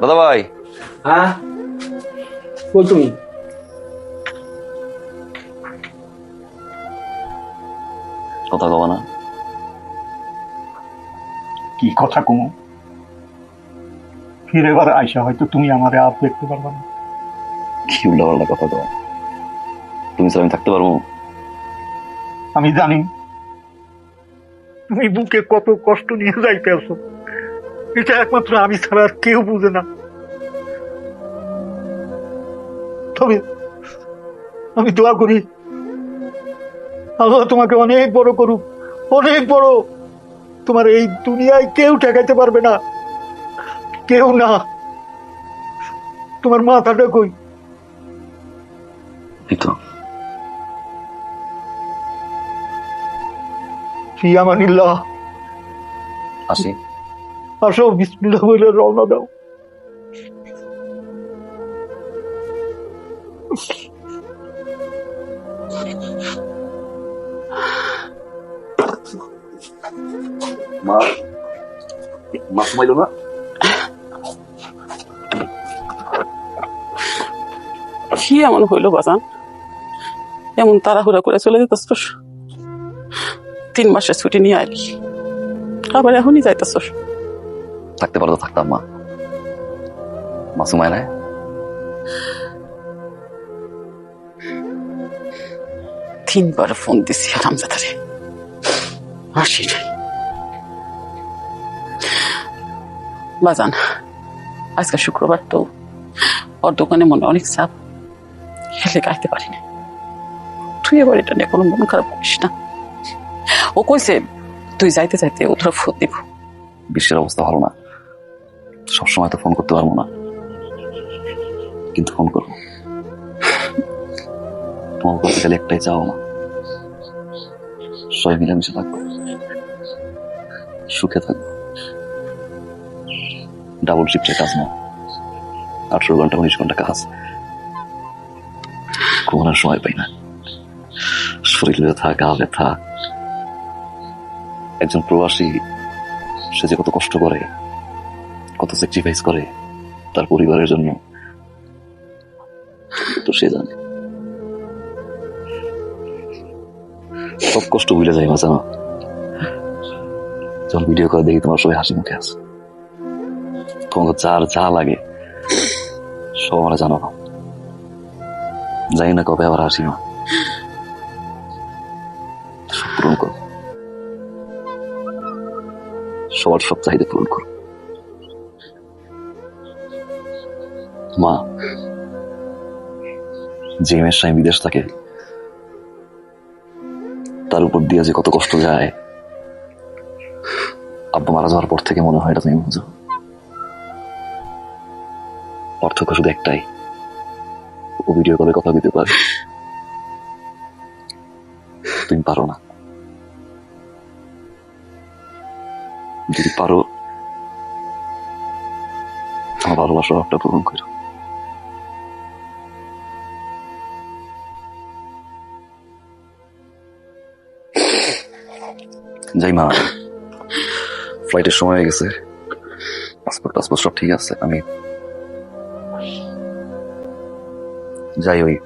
দাদা ভাই। হ্যাঁ? তুমি। কথা কবা না। কি কথা কমু? ফিরে এবার আইসা হয়তো তুমি আমারে আর দেখতে পারবে না। কি উল্টা পাল্টা কথা কবা। তুমি স্যার আমি থাকতে পারব? আমি জানি। তুমি বুকে কত কষ্ট নিয়ে যাইতে আছো এটা একমাত্র আমি ছাড়া আর কেউ বুঝে না। তবে আমি দোয়া করি আল্লাহ তোমাকে অনেক বড় করুক অনেক বড়। তোমার এই দুনিয়ায় কেউ ঠেকাইতে পারবে না কেউ না। তোমার মাথাটা কই এই তো। ফি আমানিল্লাহ আসি। আসো বিসমিল্লাহ বলে রওনা দাও। মা মা ঘুমাইলো না? কি এমন হইল বাজান? এমন তাড়াহুড়া করে চলে যেতেছস? তিন মাসের ছুটি নিয়ে আইলি। আবার এখনই যাইতেছস? থাকতে পারতো থাকতাম মা মাসুমায় নাই? তিনবার ফোন দিছি রামজাদারে আসি নাই বাজান, আজকে শুক্রবার তো ওর দোকানে মনে অনেক চাপ। হেলে গাইতে পারি না তুই এবার এটা নিয়ে কোনো মন খারাপ করিস না। ও কইছে, তুই যাইতে যাইতে ও তোরা ফোন দিব। বিশ্বের অবস্থা ভালো না। সবসময় তো ফোন করতে পারব না। কিন্তু ফোন করব। তোমার কাছে গেলে একটাই চাও না সবাই মিলেমিশে থাকব। সুখে থাকব। ডাবল শিফটের কাজ না। আঠারো ঘণ্টা, উনিশ ঘণ্টা কাজ। ঘুমানোর সময় পাই না। শরীর ব্যথা, গা ব্যথা। একজন প্রবাসী, সে যে কত কষ্ট করে কত স্যাক্রিফাইস করে তার পরিবারের জন্য। তো সে জানে। সব কষ্ট ভুলে যায় মাঝে না যখন ভিডিও করে দেখি তোমার সবাই হাসি মুখে আছে। তোমাকে যার যা লাগে, সব আমরা জানো না জানি না কবে আবার হাসি মা। পূরণ করো। সবার সব চাহিদা পূরণ করো। মা। যে মেয়ের স্বামী বিদেশ থাকে, তার উপর দিয়ে যে কত কষ্ট যায়, আব্বা মারা যাওয়ার পর থেকে মনে হয় এটা তুমি বুঝো। পার্থক্য শুধু একটাই, ও ভিডিও কলে কথা দিতে পারে। তুমি পারো না। যদি পারো, আমার ভালোবাসার অভাবটা পূরণ করো। যাই মা ফ্লাইটের সময় হয়ে গেছে। পাসপোর্ট টাসপোর্ট সব ঠিক আছে আমি যাই ওই